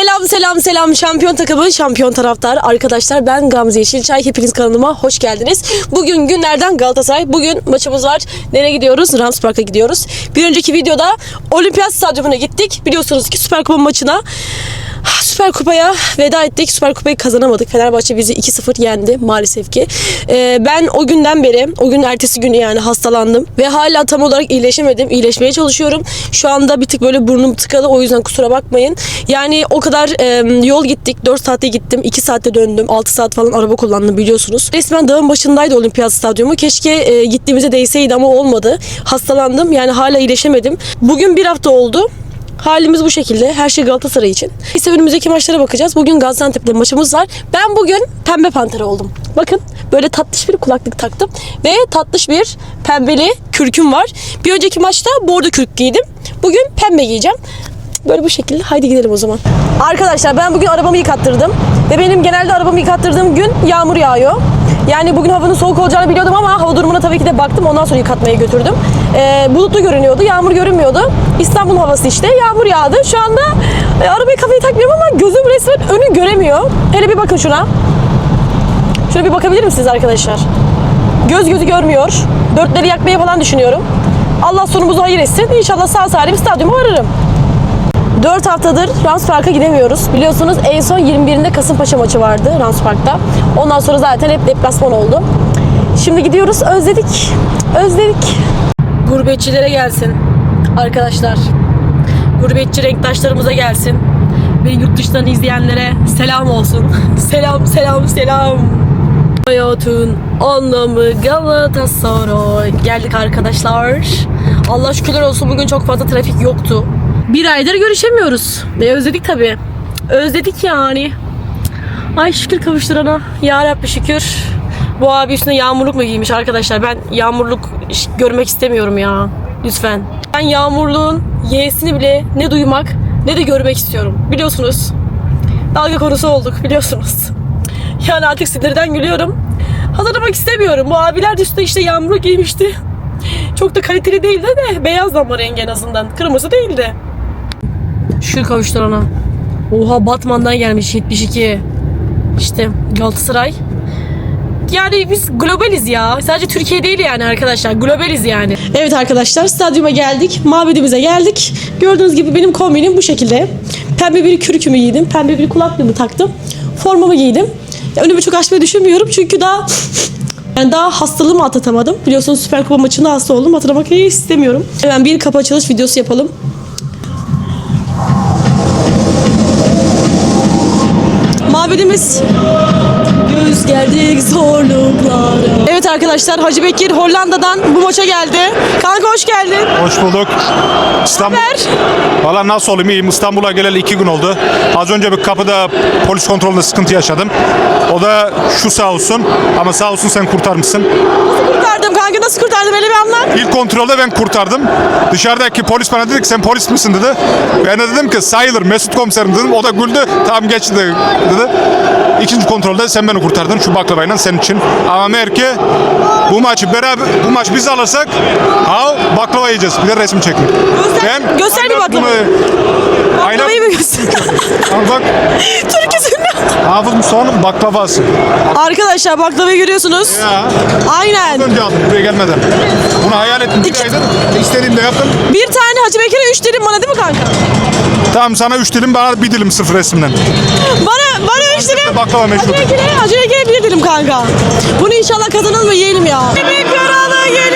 Selam selam selam şampiyon takımı şampiyon taraftar arkadaşlar ben Gamze Yeşilçay hepiniz kanalıma hoş geldiniz. Bugün günlerden Galatasaray bugün maçımız var. Nereye gidiyoruz? Rams Park'a gidiyoruz. Bir önceki videoda Olimpiyat Stadyumu'na gittik. Biliyorsunuz ki Süper Kupa maçına Süper Kupa'ya veda ettik. Süper Kupa'yı kazanamadık. Fenerbahçe bizi 2-0 yendi maalesef ki. Ee, ben o günden beri, o gün ertesi günü yani hastalandım. Ve hala tam olarak iyileşemedim. İyileşmeye çalışıyorum. Şu anda bir tık böyle burnum tıkalı. O yüzden kusura bakmayın. Yani o kadar e, yol gittik. 4 saatte gittim. 2 saatte döndüm. 6 saat falan araba kullandım biliyorsunuz. Resmen dağın başındaydı olimpiyat stadyumu. Keşke e, gittiğimize değseydi ama olmadı. Hastalandım. Yani hala iyileşemedim. Bugün bir hafta oldu. Halimiz bu şekilde. Her şey Galatasaray için. Ise önümüzdeki maçlara bakacağız. Bugün Gaziantep'te maçımız var. Ben bugün pembe pantera oldum. Bakın böyle tatlış bir kulaklık taktım. Ve tatlış bir pembeli kürküm var. Bir önceki maçta bordo kürk giydim. Bugün pembe giyeceğim. Böyle bu şekilde. Haydi gidelim o zaman. Arkadaşlar ben bugün arabamı yıkattırdım. Ve benim genelde arabamı yıkattırdığım gün yağmur yağıyor. Yani bugün havanın soğuk olacağını biliyordum ama hava durumuna tabii ki de baktım. Ondan sonra yıkatmaya götürdüm. Ee, bulutlu görünüyordu. Yağmur görünmüyordu. İstanbul havası işte. Yağmur yağdı. Şu anda e, arabayı kafayı takmıyorum ama gözüm resmen önü göremiyor. Hele bir bakın şuna. Şuna bir bakabilir misiniz arkadaşlar? Göz gözü görmüyor. Dörtleri yakmayı falan düşünüyorum. Allah sonumuzu hayır etsin. İnşallah sağ salim stadyuma varırım. 4 haftadır Rams Park'a gidemiyoruz. Biliyorsunuz en son 21'inde Kasımpaşa maçı vardı Rams Park'ta. Ondan sonra zaten hep deplasman oldu. Şimdi gidiyoruz. Özledik. Özledik. Gurbetçilere gelsin. Arkadaşlar. Gurbetçi renktaşlarımıza gelsin. Beni yurt dışından izleyenlere selam olsun. selam, selam, selam. Hayatın anlamı Galatasaray. Geldik arkadaşlar. Allah şükürler olsun bugün çok fazla trafik yoktu. Bir aydır görüşemiyoruz. Ve özledik tabii. Özledik yani. Ay şükür kavuşturana. Ya Rabbi şükür. Bu abi üstüne yağmurluk mu giymiş arkadaşlar? Ben yağmurluk görmek istemiyorum ya. Lütfen. Ben yağmurluğun y'sini bile ne duymak ne de görmek istiyorum. Biliyorsunuz. Dalga konusu olduk biliyorsunuz. Yani artık sinirden gülüyorum. Hazırlamak istemiyorum. Bu abiler de üstüne işte yağmurluk giymişti. Çok da kaliteli değildi de beyaz lamba rengi en azından. Kırmızı değildi. Şükür kavuşturana. Oha Batman'dan gelmiş 72. İşte Galatasaray. Yani biz globaliz ya. Sadece Türkiye değil yani arkadaşlar. Globaliz yani. Evet arkadaşlar stadyuma geldik. Mabedimize geldik. Gördüğünüz gibi benim kombinim bu şekilde. Pembe bir kürkümü giydim. Pembe bir kulaklığımı taktım. Formamı giydim. Ya Önümü çok açmayı düşünmüyorum çünkü daha yani daha hastalığımı atlatamadım. Biliyorsunuz Süper Kupa maçında hasta oldum. Hatırlamak istemiyorum. Hemen bir kapı açılış videosu yapalım. Mabedimiz Göz geldik zorluklara. Evet arkadaşlar Hacı Bekir Hollanda'dan bu maça geldi. Kanka hoş geldin. Hoş bulduk. İstanbul. Haber? Valla nasıl olayım iyiyim. İstanbul'a geleli iki gün oldu. Az önce bir kapıda polis kontrolünde sıkıntı yaşadım. O da şu sağ olsun. Ama sağ olsun sen kurtarmışsın. Kurtardım kanka nasıl kurtardım hele bir anlat. İlk kontrolde ben kurtardım. Dışarıdaki polis bana dedi ki sen polis misin dedi. Ben de dedim ki sayılır Mesut komiserim dedim. O da güldü. Tamam geçti dedi. İkinci kontrolde sen beni kurtardın şu baklavayla senin için. Ama meğer ki bu maçı beraber bu maç biz alırsak ha baklava yiyeceğiz. Bir de resim çekin. Göster- göster bir baklavayı. Aynen. Baklavayı mı göster? Al bak. Türküsünden. Hafız Mustafa'nın baklavası. Arkadaşlar baklavayı görüyorsunuz. Ya. Aynen. Önce aldım buraya gelmeden. Bunu hayal ettim aydır. İstediğimde yaptım. Bir tane Hacı Bekir'e 3 dilim bana değil mi kanka? Tamam sana üç dilim bana bir dilim sırf resimden. Bana bana 3 dilim. Baklava meşhur. Bekir'e Hacı Bekir'e bir dilim kanka. Bunu inşallah kazanalım ve yiyelim ya. Bir kralı geliyor.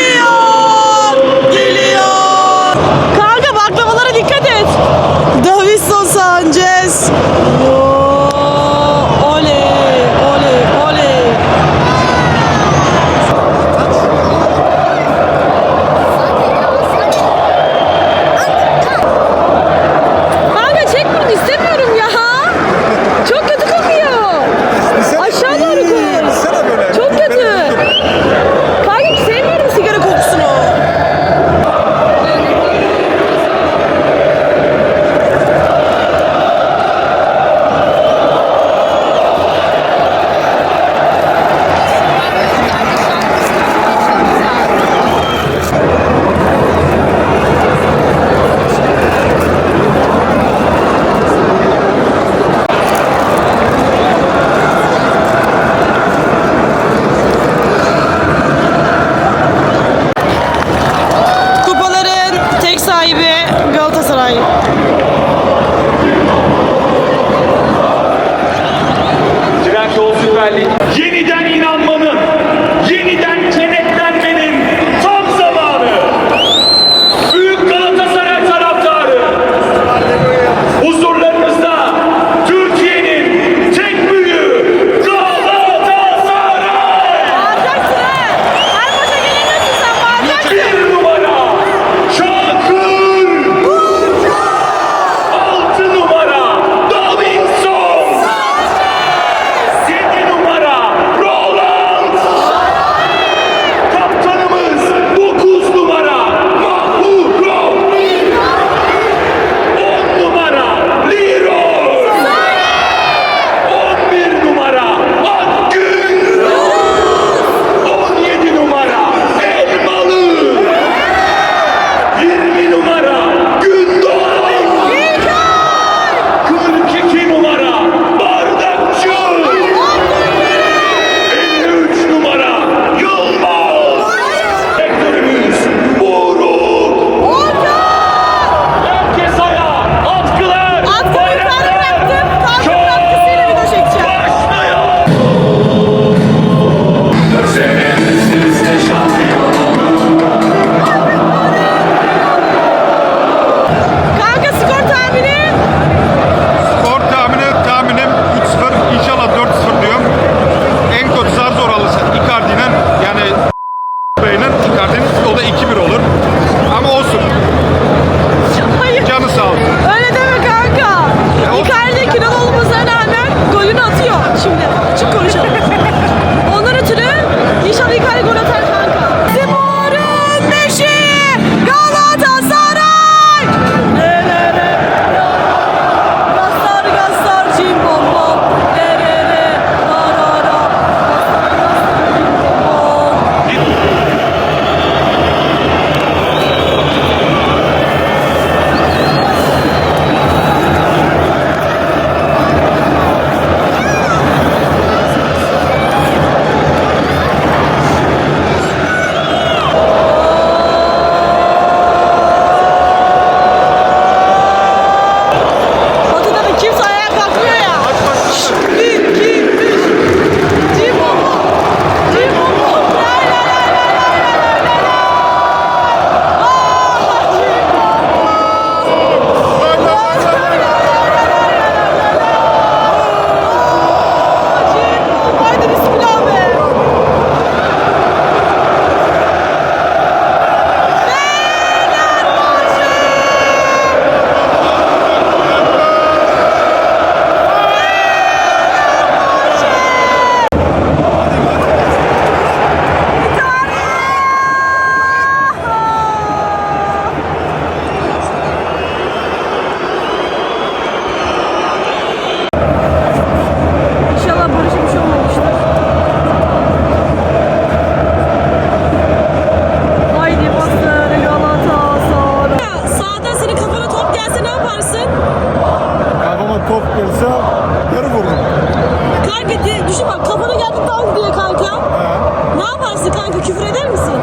Yaparsın kanka küfür eder misin?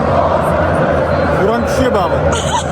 Vuran kişiye bağlı.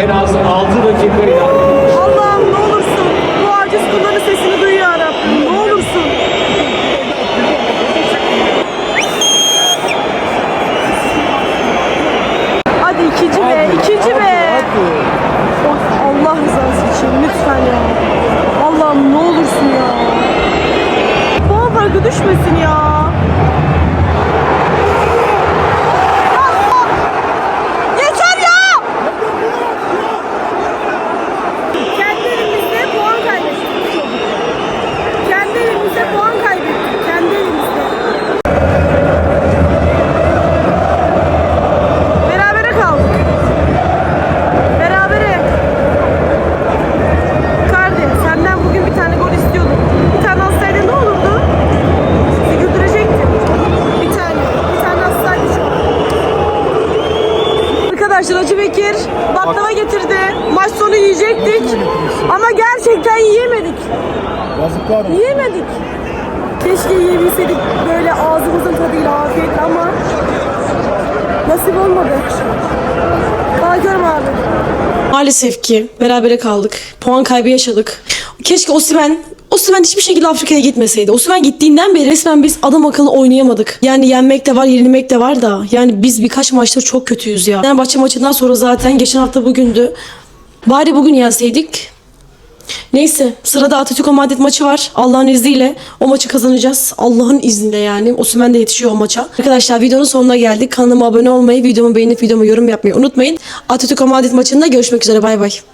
en az 6 dakika idare edilmiş. Allah'ım ne olursun bu aciz kulların sesini duy ya Rabbim ne olursun. Hadi ikinci be ikinci be. Allah rızası için lütfen ya. Allah'ım ne olursun ya. Puan farkı düşmesin ya. Maalesef ki berabere kaldık. Puan kaybı yaşadık. Keşke Osimen Osimhen hiçbir şekilde Afrika'ya gitmeseydi. Osimhen gittiğinden beri resmen biz adam akıllı oynayamadık. Yani yenmek de var, yenilmek de var da. Yani biz birkaç maçta çok kötüyüz ya. Fenerbahçe maçından sonra zaten geçen hafta bugündü. Bari bugün yenseydik Neyse sırada Atatürk Madrid maçı var. Allah'ın izniyle o maçı kazanacağız. Allah'ın izniyle yani. Osman de yetişiyor o maça. Arkadaşlar videonun sonuna geldik. Kanalıma abone olmayı, videomu beğenip videomu yorum yapmayı unutmayın. Atatürk Madrid maçında görüşmek üzere. Bay bay.